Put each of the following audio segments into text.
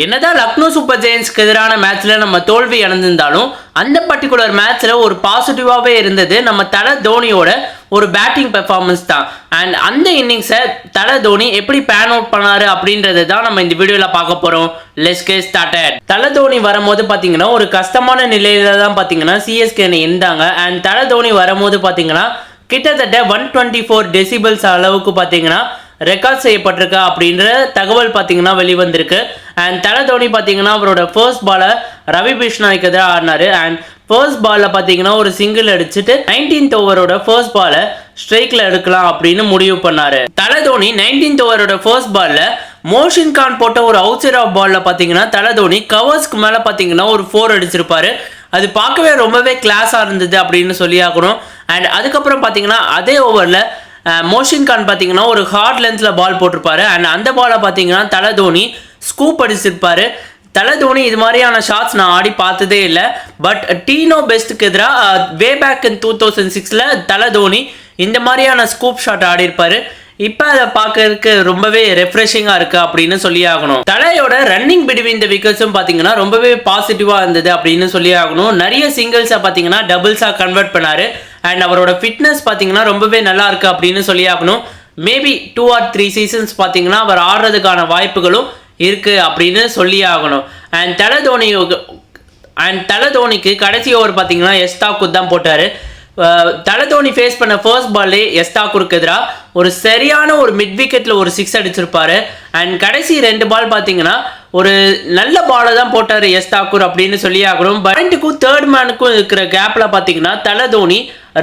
என்னதான் லக்னோ சூப்பர் ஜெயின்ஸ்க்கு எதிரான மேட்ச்ல நம்ம தோல்வி அடைந்திருந்தாலும் அந்த பர்டிகுலர் மேட்ச்ல ஒரு பாசிட்டிவாகவே இருந்தது நம்ம தல தோனியோட ஒரு பேட்டிங் பெர்ஃபார்மன்ஸ் தான். அண்ட் அந்த இன்னிங்ஸை தல தோனி எப்படி பேன் அவுட் பண்ணாரு அப்படின்றது தான் நம்ம இந்த வீடியோல பார்க்க போறோம். லெஸ் கே ஸ்டார்டட் தல தோனி வரும்போது பார்த்தீங்கன்னா ஒரு கஷ்டமான நிலையில தான் பார்த்தீங்கன்னா சிஎஸ்கே இருந்தாங்க. அண்ட் தல தோனி வரும்போது பார்த்தீங்கன்னா கிட்டத்தட்ட ஒன் டுவெண்ட்டி ஃபோர் டெசிபிள்ஸ் அளவுக்கு பார்த்தீங்கன்னா ரெக்கார்ட் செய்யப்பட்டிருக்கா அப்படின்ற தகவல் பார்த்தீங்கன்னா வெளிவந்திருக்கு. அண்ட் தலை தோனி பார்த்தீங்கன்னா அவரோட ஃபர்ஸ்ட் பாலை ரவி பிஷ்னாய்க்கு தான் ஆடினாரு. அண்ட் ஃபர்ஸ்ட் பாலில் பார்த்தீங்கன்னா ஒரு சிங்கிள் அடிச்சுட்டு நைன்டீன்த் ஓவரோட ஃபர்ஸ்ட் பாலை ஸ்ட்ரைக்கில் எடுக்கலாம் அப்படின்னு முடிவு பண்ணாரு. தலை தோனி நைன்டீன்த் ஓவரோட ஃபர்ஸ்ட் பாலில் மோஷின் கான் போட்ட ஒரு அவுட் ஆஃப் பாலில் பார்த்தீங்கன்னா தலை தோனி கவர்ஸ்க்கு மேலே பார்த்தீங்கன்னா ஒரு ஃபோர் அடிச்சிருப்பாரு. அது பார்க்கவே ரொம்பவே கிளாஸாக இருந்தது அப்படின்னு சொல்லி ஆகணும். அண்ட் அதுக்கப்புறம் பார்த்தீங்கன்னா அதே ஓவரில் மோஷின் கான் பார்த்தீங்கன்னா ஒரு ஹார்ட் லென்த்தில் பால் போட்டிருப்பாரு. அண்ட் அந்த பாலை பார்த்தீங்கன்னா தலை தோனி ஸ்கூப் அடிச்சிருப்பாரு. தலை தோனி இது மாதிரியான ஷாட்ஸ் நான் ஆடி பார்த்ததே இல்லை. பட் டீனோ பெஸ்ட்டுக்கு எதிராக way back in two thousand சிக்ஸில் தலை தோனி இந்த மாதிரியான ஸ்கூப் ஷாட் ஆடிருப்பார். இப்போ அதை பார்க்கறதுக்கு ரொம்பவே ரெஃப்ரெஷிங்காக இருக்கு அப்படின்னு சொல்லி ஆகணும். தலையோட ரன்னிங் பிட்வீன் த விக்கெட்ஸும் பார்த்தீங்கன்னா ரொம்பவே பாசிட்டிவாக இருந்தது அப்படின்னு சொல்லி ஆகணும். நிறைய சிங்கிள்ஸை பார்த்தீங்கன்னா டபுள்ஸாக கன்வெர்ட் பண்ணாரு. அண்ட் அவரோட ஃபிட்னஸ் பார்த்தீங்கன்னா ரொம்பவே நல்லா இருக்கு அப்படின்னு சொல்லி ஆகணும். Maybe two or three seasons பார்த்தீங்கன்னா அவர் ஆடுறதுக்கான வாய்ப்புகளும் இருக்குது அப்படின்னு சொல்லி ஆகணும் அண்ட் தலை தோனி அண்ட் தலை தோனிக்கு கடைசி ஓவர் பார்த்தீங்கன்னா எஸ் தான் போட்டார். தலை தோனி ஃபேஸ் பண்ண ஃபர்ஸ்ட் பால்லே எஸ்தாக்கூருக்கு எதிராக ஒரு சரியான ஒரு மிட் விக்கெட்டில் ஒரு சிக்ஸ் அடிச்சிருப்பாரு. அண்ட் கடைசி ரெண்டு பால் பார்த்தீங்கன்னா ஒரு நல்ல பாலை தான் போட்டார் எஸ் தாக்கூர் அப்படின்னு சொல்லி ஆகணும் பரண்ட்டுக்கும் தேர்ட் மேனுக்கும் இருக்கிற கேப்பில் பார்த்தீங்கன்னா தலை தோனி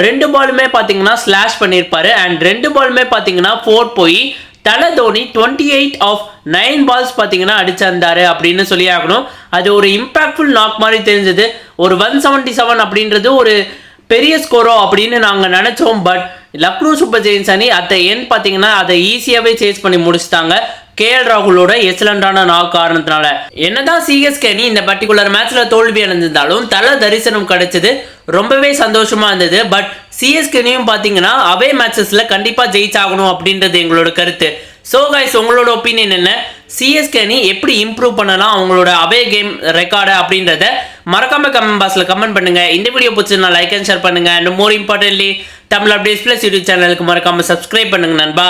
ரெண்டு பாலுமே பார்த்தீங்கன்னா ஸ்லாஷ் பண்ணியிருப்பாரு. அண்ட் ரெண்டு பாலுமே பார்த்தீங்கன்னா ஃபோர் போய் தலை Dhoni twenty eight off nine balls பார்த்தீங்கன்னா அடிச்சிருந்தாரு அப்படின்னு சொல்லி ஆகணும். அது ஒரு இம்பாக்ட்ஃபுல் நாக் மாதிரி தெரிஞ்சது. ஒரு ஒன் செவன்ட்டி செவன் அப்படின்றது ஒரு பெரிய ஸ்கோரோ அப்படின்னு நாங்கள் நினச்சோம். பட் லக்னோ சூப்பர் ஜெயின்ஸ் அணி அட் என் பார்த்தீங்கன்னா அதை ஈஸியாகவே சேஸ் பண்ணி முடிச்சிட்டாங்க. கேஎல் ராகுலோட எக்ஸலண்டான நாக் காரணத்தினால. என்னதான் சிஎஸ்கே அணி இந்த பர்டிகுலர் மேட்ச்ல தோல்வி அடைஞ்சிருந்தாலும் தல தரிசனம் கிடைச்சது. ரொம்பவே சந்தோஷமா இருந்தது. பட் சிஎஸ்கேனையும் பார்த்தீங்கன்னா அவே மேட்சஸில் கண்டிப்பாக ஜெயிச்சாகணும் அப்படின்றது எங்களோட கருத்து. ஸோ கைஸ் உங்களோட ஒப்பீனியன் என்ன? சிஎஸ்கே அணி எப்படி இம்ப்ரூவ் பண்ணலாம்? அவங்களோட அவே கேம் ரெக்கார்டு அப்படின்றத மறக்காம கமெண்ட் பாக்ஸில் கமெண்ட் பண்ணுங்க. இந்த வீடியோ பிடிச்சிருந்தா லைக் அண்ட் ஷேர் பண்ணுங்க. And more importantly Tamil updates plus YouTube சேனலுக்கு மறக்காம சப்ஸ்கிரைப் பண்ணுங்க நண்பா.